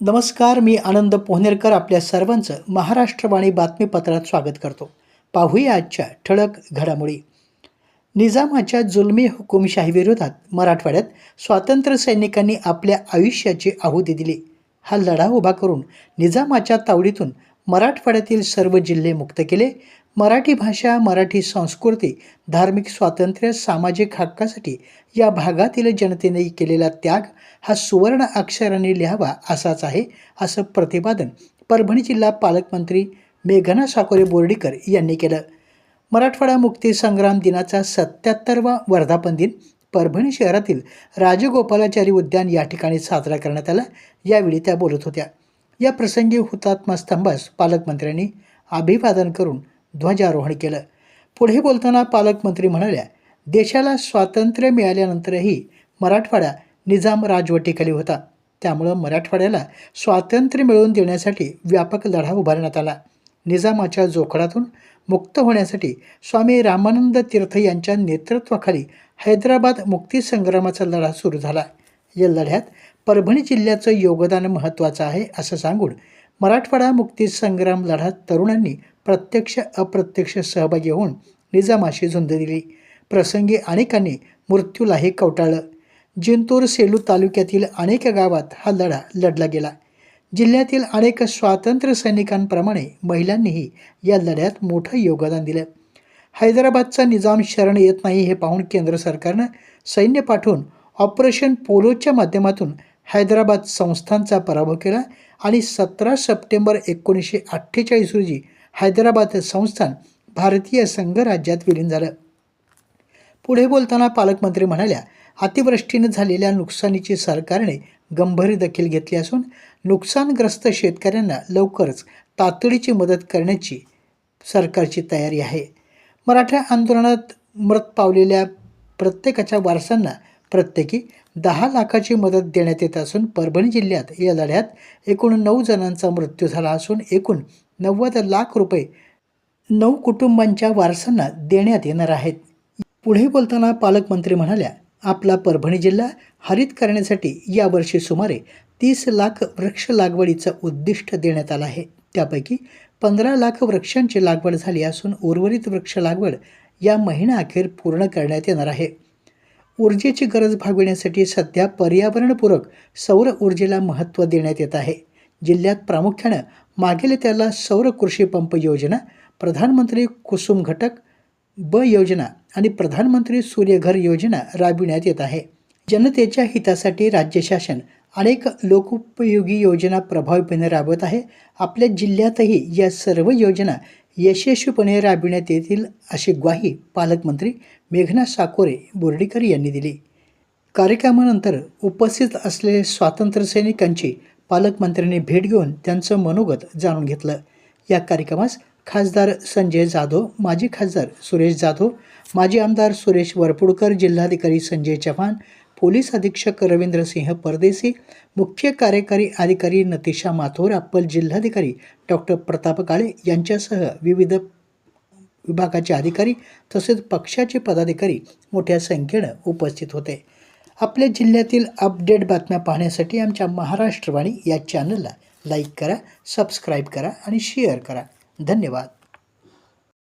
नमस्कार मी आनंद पोहनेरकर आपल्या सर्वांचं महाराष्ट्रवाणी बातमीपत्रात स्वागत करतो. पाहूया आजच्या ठळक घडामोडी. निजामाच्या जुलमी हुकुमशाहीविरोधात मराठवाड्यात स्वातंत्र्य सैनिकांनी आपल्या आयुष्याची आहुती दिली. हा लढा उभा करून निजामाच्या तावडीतून मराठवाड्यातील सर्व जिल्हे मुक्त केले. मराठी भाषा मराठी संस्कृती धार्मिक स्वातंत्र्य सामाजिक हक्कासाठी या भागातील जनतेने केलेला त्याग हा सुवर्ण अक्षराने लिहावा असाच आहे असं प्रतिपादन परभणी जिल्हा पालकमंत्री मेघना साकोरे बोर्डीकर यांनी केलं. मराठवाडा मुक्ती संग्राम दिनाचा सत्याहत्तरवा वर्धापन दिन परभणी शहरातील राजगोपालाचारी उद्यान या ठिकाणी साजरा करण्यात आला. यावेळी त्या बोलत होत्या. या प्रसंगी हुतात्मा स्तंभास पालकमंत्र्यांनी अभिवादन करून ध्वजारोहण केलं. पुढे बोलताना पालकमंत्री म्हणाल्या देशाला स्वातंत्र्य मिळाल्यानंतरही मराठवाडा निजाम राजवटीखाली होता. त्यामुळं मराठवाड्याला स्वातंत्र्य मिळवून देण्यासाठी व्यापक लढा उभारण्यात आला. निजामाच्या जोखडातून मुक्त होण्यासाठी स्वामी रामानंद तीर्थ यांच्या नेतृत्वाखाली हैदराबाद मुक्तीसंग्रामाचा लढा सुरू झाला. या लढ्यात परभणी जिल्ह्याचं योगदान महत्त्वाचं आहे असं सांगून मराठवाडा मुक्ती संग्राम लढ्यात तरुणांनी प्रत्यक्ष अप्रत्यक्ष सहभागी होऊन निजामाशी झुंज दिली. प्रसंगी अनेकांनी मृत्यूलाही कवटाळलं. जिंतूर सेलू तालुक्यातील अनेक गावात हा लढा लढला गेला. जिल्ह्यातील अनेक स्वातंत्र्य सैनिकांप्रमाणे महिलांनीही या लढ्यात मोठं योगदान दिलं. हैदराबादचा निजाम शरण येत नाही हे पाहून केंद्र सरकारनं सैन्य पाठवून ऑपरेशन पोलोच्या माध्यमातून हैदराबाद संस्थांचा पराभव केला. आणि सतरा सप्टेंबर एकोणीसशे अठ्ठेचाळीस रोजी हैदराबाद संस्थान भारतीय संघराज्यात विलीन झालं. पुढे बोलताना पालकमंत्री म्हणाल्या अतिवृष्टीनं झालेल्या नुकसानीची सरकारने गंभीर दखल घेतली असून नुकसानग्रस्त शेतकऱ्यांना लवकरच तातडीची मदत करण्याची सरकारची तयारी आहे. मराठा आंदोलनात मृत पावलेल्या प्रत्येकाच्या वारसांना प्रत्येकी दहा लाखाची मदत देण्यात येत असून परभणी जिल्ह्यात या लढ्यात एकूण नऊ जणांचा मृत्यू झाला असून एकूण नव्वद लाख रुपये नऊ कुटुंबांच्या वारसांना देण्यात येणार आहेत. पुढे बोलताना पालकमंत्री म्हणाल्या आपला परभणी जिल्हा हरित करण्यासाठी यावर्षी सुमारे तीस लाख वृक्ष लागवडीचं उद्दिष्ट देण्यात आलं आहे. त्यापैकी पंधरा लाख वृक्षांची लागवड झाली असून उर्वरित वृक्ष लागवड या महिन्याअखेर पूर्ण करण्यात येणार आहे. ऊर्जेची गरज भागविण्यासाठी सध्या पर्यावरणपूरक सौर ऊर्जेला महत्त्व देण्यात येत आहे. जिल्ह्यात प्रामुख्यानं मागील त्याला सौर कृषी पंप योजना प्रधानमंत्री कुसुम घटक ब योजना आणि प्रधानमंत्री सूर्यघर योजना राबविण्यात येत आहे. जनतेच्या हितासाठी राज्य शासन अनेक लोकोपयोगी योजना प्रभावीपणे राबवत आहे. आपल्या जिल्ह्यातही या सर्व योजना यशस्वीपणे राबविण्यात येतील अशी ग्वाही पालकमंत्री मेघना साकोरे बोर्डीकर यांनी दिली. कार्यक्रमानंतर उपस्थित असलेले स्वातंत्र्यसैनिकांची पालकमंत्र्यांनी भेट घेऊन त्यांचं मनोगत जाणून घेतलं. या कार्यक्रमास खासदार संजय जाधव माजी खासदार सुरेश जाधव माजी आमदार सुरेश वरपुडकर जिल्हाधिकारी संजय चव्हाण पोलीस अधीक्षक रवींद्र सिंह परदेसी मुख्य कार्यकारी अधिकारी नतिशा माथोर अप्पल जिल्हाधिकारी डॉक्टर प्रताप काळे यांच्यासह विविध विभागाचे अधिकारी तसेच पक्षाचे पदाधिकारी मोठ्या संख्येनं उपस्थित होते. आपल्या जिल्ह्यातील अपडेट बातम्या पाहण्यासाठी आमच्या महाराष्ट्रवाणी या चॅनलला लाईक करा सबस्क्राईब करा आणि शेअर करा. धन्यवाद.